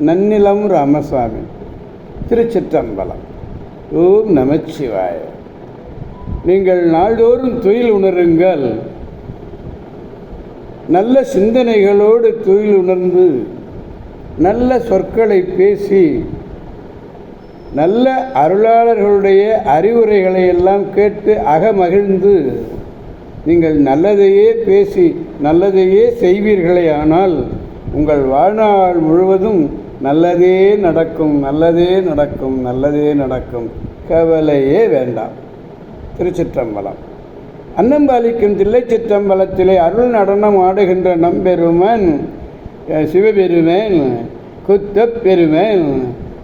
நன்னிலம் ராமசாமி திருச்சிற்றம்பலம். ஓம் நமச்சிவாய நீங்கள் நாள்தோறும் துயில் உணருங்கள். நல்ல சிந்தனைகளோடு துயில் உணர்ந்து நல்ல சொற்களை பேசி நல்ல அருளாளர்களுடைய அறிவுரைகளை எல்லாம் கேட்டு அகமகிழ்ந்து நீங்கள் நல்லதையே பேசி நல்லதையே செய்வீர்களே ஆனால் உங்கள் வாழ்நாள் முழுவதும் நல்லதே நடக்கும் நல்லதே நடக்கும் நல்லதே நடக்கும். கவலையே வேண்டாம். திருச்சிற்றம்பலம். அன்னம்பாலிக்கும் தில்லை சிற்றம்பலத்திலே அருள் நடனம் ஆடுகின்ற நம்பெருமன் சிவபெருமன் குத்தப் பெருமன்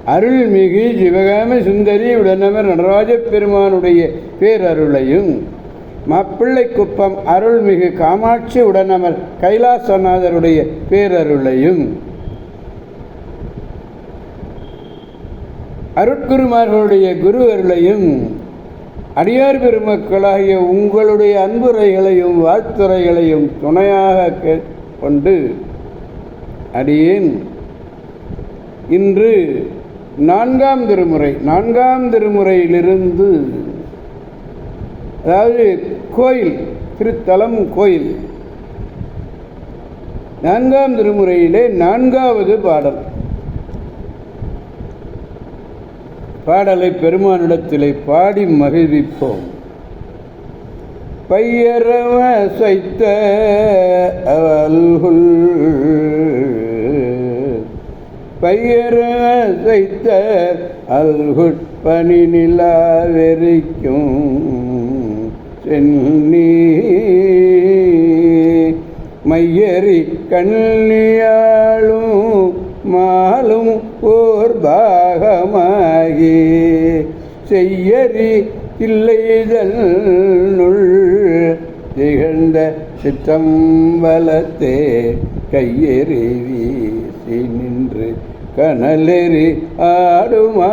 அருள்மிகு சிவகாம சுந்தரி உடனவர் நடராஜ பெருமானுடைய பேரருளையும் மாப்பிள்ளை குப்பம் அருள்மிகு காமாட்சி உடனமர் கைலாசநாதருடைய பேரருளையும் அருட்குருமார்களுடைய குரு அருளையும் அடியார் பெருமக்களாகிய உங்களுடைய அன்புரைகளையும் வாழ்த்துறைகளையும் துணையாக கொண்டு அடியேன் இன்று நான்காம் திருமுறை நான்காம் திருமுறையிலிருந்து அதாவது கோயில் திருத்தலம் கோயில் நான்காம் திருமுறையிலே நான்காவது பாடல். பாடலை பெருமானிடத்திலே பாடி மகிழ்விப்போம். பையரவ சைத்த அவல்குள் பையரவ சைத்த அல்குட்பனி நிலாவெறிக்கும் சென்னி மையறி கண்ணியாளும் செய்யறி இல்லைதனுள் திகழ்ந்த சிற்றம்பலத்தே கையெறி வீசி நின்று கனலெறி ஆடுமாறே.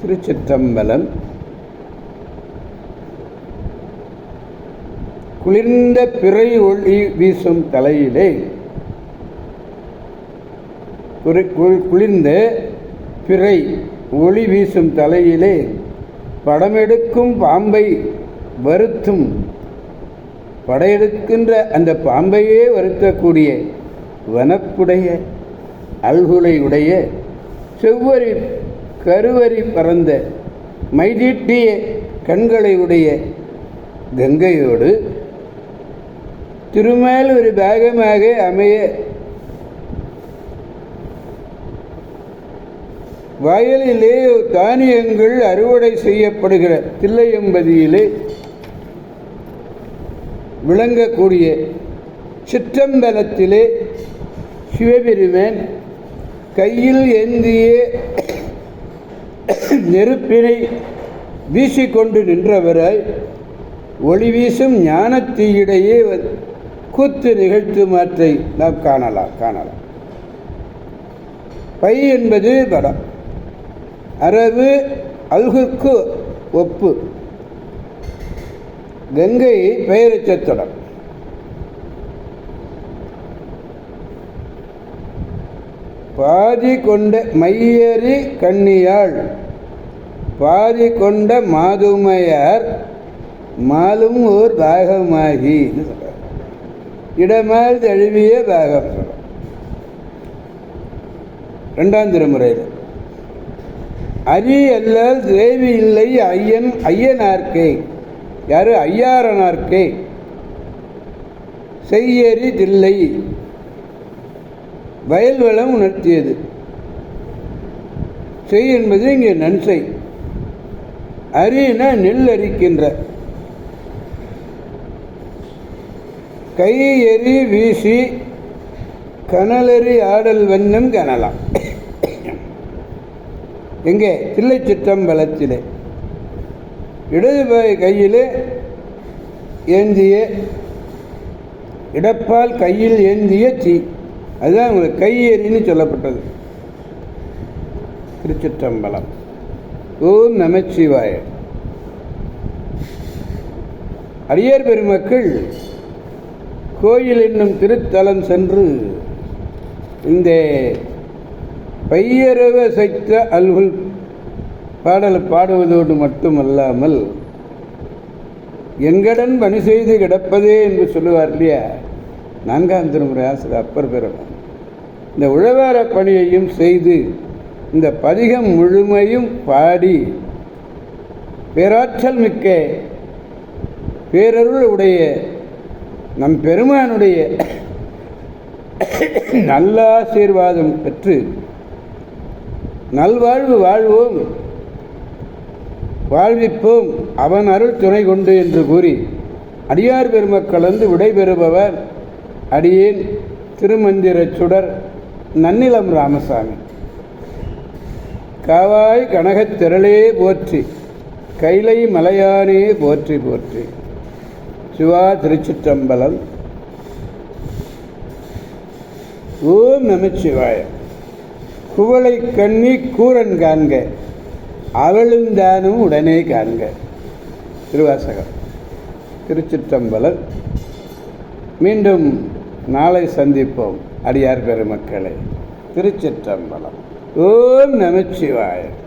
திருச்சிற்றம்பலம். குளிர்ந்த பிறை ஒளி வீசும் தலையிலே குரி- கு- குளிர்ந்து பிறை ஒளி வீசும் தலையிலே படமெடுக்கும் பாம்பை வருத்தும். படையெடுக்கின்ற அந்த பாம்பையே வருத்தக்கூடிய வனப்புடைய அல்குலை உடைய செவ்வரி கருவறி பறந்த மைதீட்டிய கண்களை உடைய கங்கையோடு திருமேல் ஒரு பேகமாக அமைய வயலிலே தானியங்கள் அறுவடை செய்யப்படுகிற தில்லையம்பதியிலே விளங்கக்கூடிய சிற்றம்பலத்திலே சிவபெருமன் கையில் ஏந்திய நெருப்பினை வீசிக்கொண்டு நின்றவராய் ஒளி வீசும் ஞானத்தீயிடையே வ- கூத்து நிகழ்த்துமாற்றை நாம் காணலாம் காணலாம். பை என்பது படம் அரபு அல்குக்கு ஒப்பு. கங்கை பெயரச்சத்தடம் பாதி கொண்ட மையறி கண்ணியாள். பாதி கொண்ட மாதுமையார் மாலும் ஓர் பாகமாகி. இடமால் தழுவிய பாகம் சொல்றார். ரெண்டாம் திருமுறையில். அரி அல்ல தேவி இல்லை ஐயன் ஐயனார்க்கே. யாரு? ஐயாரனார்க்கே. செய்யறி தில்லை. வயல் வளம் உணர்த்தியது. செய் என்பது இங்கே நன்சை அரின நெல் அரிக்கின்ற. கை எறி வீசி கனலறி ஆடல் வண்ணம் கனலாம். எங்கே? தில்லை சிற்றம்பலத்திலே. இடது கையில் ஏந்திய இடப்பால் கையில் ஏந்திய தீ அதுதான் உங்களுக்கு கையெறின்னு சொல்லப்பட்டது. திருச்சிற்றம்பலம். ஓம் நமச்சிவாய அரியர் பெருமக்கள் கோயில் என்னும் திருத்தலம் சென்று இந்த பையரவ சைத்த அல்குல். பாடல் பாடுவதோடு மட்டுமல்லாமல் எங்கடன் பணி செய்து கிடப்பதே என்று சொல்லுவார் இல்லையா? நான்காம் திருமுறை ஆசிரியர் அப்பர் பெருமான். இந்த உழவார பணியையும் செய்து இந்த பதிகம் முழுமையும் பாடி பேராற்றல் மிக்க பேரருள் உடைய நம் பெருமானுடைய நல்லாசீர்வாதம் பெற்று நல்வாழ்வு வாழ்வோம். வாழ்விப்போம். அவன் அருள் துணை கொண்டு என்று கூறி அடியார் பெருமக்களந்து விடைபெறுபவர் அடியேன் திருமந்திரச் சுடர் நன்னிலம் ராமசாமி. காவாய் கனகத் திரளே போற்றி கைலை மலையானே போற்றி போற்றி. சிவா திருச்சிற்றம்பலம். ஓம் நமச்சிவாயம். குவளை கண்ணி கூரன் காண்க அவளும் தானும் உடனே காண்க. திருவாசகம். திருச்சிற்றம்பலம். மீண்டும் நாளை சந்திப்போம் அடியார் பெருமக்களை. திருச்சிற்றம்பலம். ஓம் நமச்சிவாயன்